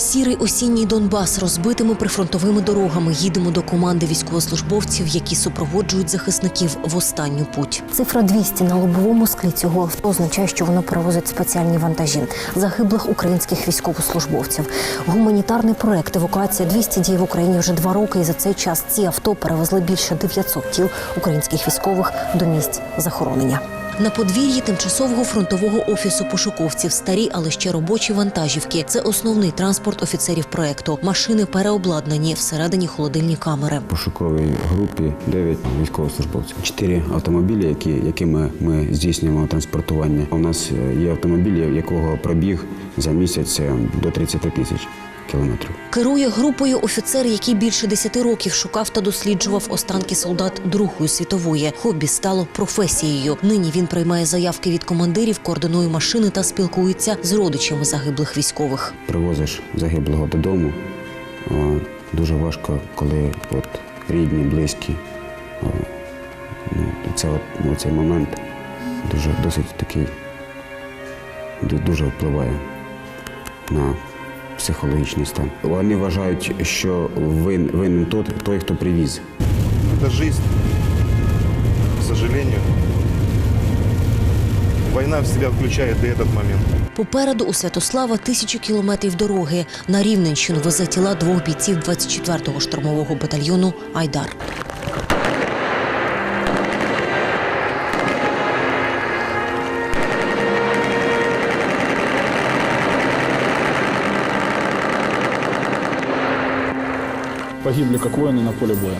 Сірий осінній Донбас розбитими прифронтовими дорогами їдемо до команди військовослужбовців, які супроводжують захисників в останню путь. Цифра 200 на лобовому склі цього авто означає, що воно перевозить спеціальні вантажі загиблих українських військовослужбовців. Гуманітарний проект евакуація 200 діє в Україні вже два роки. І за цей час ці авто перевезли більше 900 тіл українських військових до місць захоронення. На подвір'ї тимчасового фронтового офісу пошуковців старі, але ще робочі вантажівки. Це основний транспорт офіцерів проекту. Машини переобладнані всередині холодильні камери. пошуковій групі 9 військовослужбовців. Чотири автомобілі, які, якими ми здійснюємо транспортування. У нас е, є автомобіль, якого пробіг за місяць е, до 30 тисяч кілометрів. Керує групою офіцер, який більше 10 років шукав та досліджував останки солдат Другої світової. Хобі стало професією. Нині він приймає заявки від командирів, координує машини та спілкується з родичами загиблих військових. Привозиш загиблого додому. О, Дуже важко, коли от рідні, близькі. О, Ну, це от, ну, цей момент дуже досить такий дуже впливає на психологічний стан. Вони вважають, що вин, винен той, той, хто привіз. Это жизнь, к сожалению. Война в себя включает и этот момент. Попереду у Святослава тисячі кілометрів дороги. На Рівненщину везе тіла двох бійців 24-го штурмового батальйону Айдар. Погибли как воины на поле боя.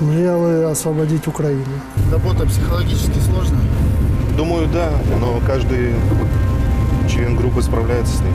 Мріяли освободить Україну. Работа психологически сложная. Думаю, да, но каждый член группы справляется с ним.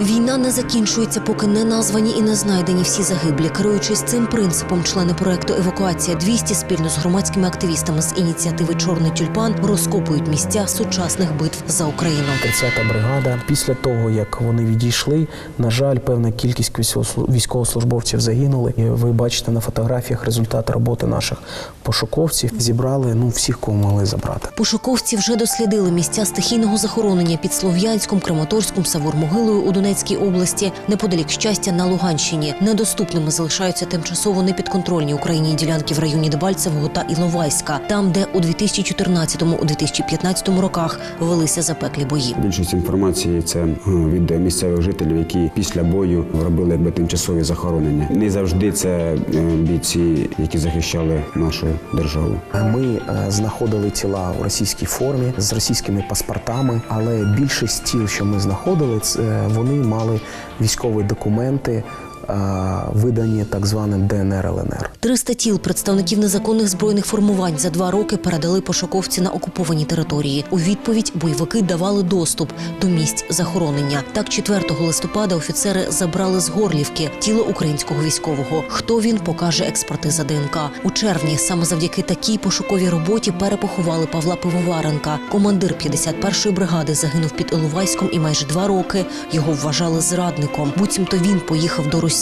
Війна не закінчується, поки не названі і не знайдені всі загиблі. Керуючись цим принципом, члени проекту Евакуація 200 спільно з громадськими активістами з ініціативи Чорний тюльпан розкопують місця сучасних битв за Україну. 30-та бригада. Після того, як вони відійшли, на жаль, певна кількість військовослу- військовослужбовців загинули. І ви бачите на фотографіях результат роботи наших пошуковців. Зібрали ну всіх, кого могли забрати. Пошуковці вже дослідили місця стихійного захоронення під Слов'янськом, Краматорськом, Савур-Могилою у Донецькій області, неподалік щастя на Луганщині. Недоступними залишаються тимчасово непідконтрольні Україні ділянки в районі Дебальцевого та Іловайська, там, де у 2014-2015 роках велися запеклі бої. Більшість інформації це е, від місцевих жителів, які після бою робили якби тимчасові захоронення. Не завжди це е, бійці, які захищали нашу державу. Ми е, знаходили тіла у російській формі з російськими паспортами, але більшість тіл, що ми знаходили, це, е, мали військові документи, видані так званим ДНР ЛНР. 300 тіл представників незаконних збройних формувань за два роки передали пошуковці на окуповані території. У відповідь бойовики давали доступ до місць захоронення. Так, 4 листопада офіцери забрали з Горлівки тіло українського військового. Хто він покаже експертиза ДНК. У червні саме завдяки такій пошуковій роботі перепоховали Павла Пивоваренка. Командир 51-ї бригади загинув під Іловайськом і майже два роки його вважали зрадником. Буцімто він поїхав до Росії.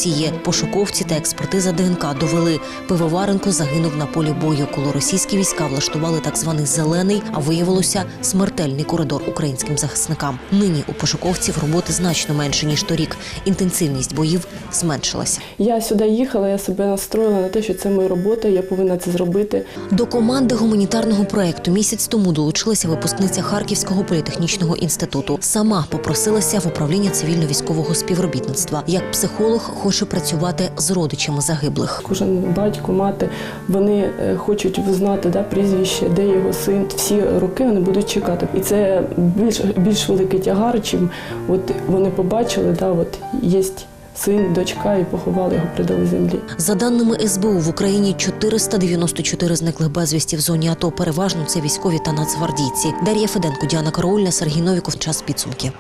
Пошуковці та експертиза ДНК довели. Пивоваренко загинув на полі бою, коли російські війська влаштували так званий зелений, а виявилося смертельний коридор українським захисникам. Нині у пошуковців роботи значно менше ніж торік. Інтенсивність боїв зменшилася. Я сюди їхала, я себе настроїла на те, що це моя робота, я повинна це зробити. До команди гуманітарного проекту місяць тому долучилася випускниця Харківського політехнічного інституту. Сама попросилася в управління цивільно-військового співробітництва. Як психолог хоче працювати з родичами загиблих. Кожен батько, мати, вони е, хочуть знати да, прізвище, де його син. Всі роки вони будуть чекати. І це більш, більш великий тягар, чим от вони побачили, да, от є син, дочка, і поховали його, придали землі. За даними СБУ, в Україні 494 зниклих безвісті в зоні АТО. Переважно це військові та нацгвардійці. Дар'я Феденко, Діана Караульна, Сергій Новіков. Час підсумки.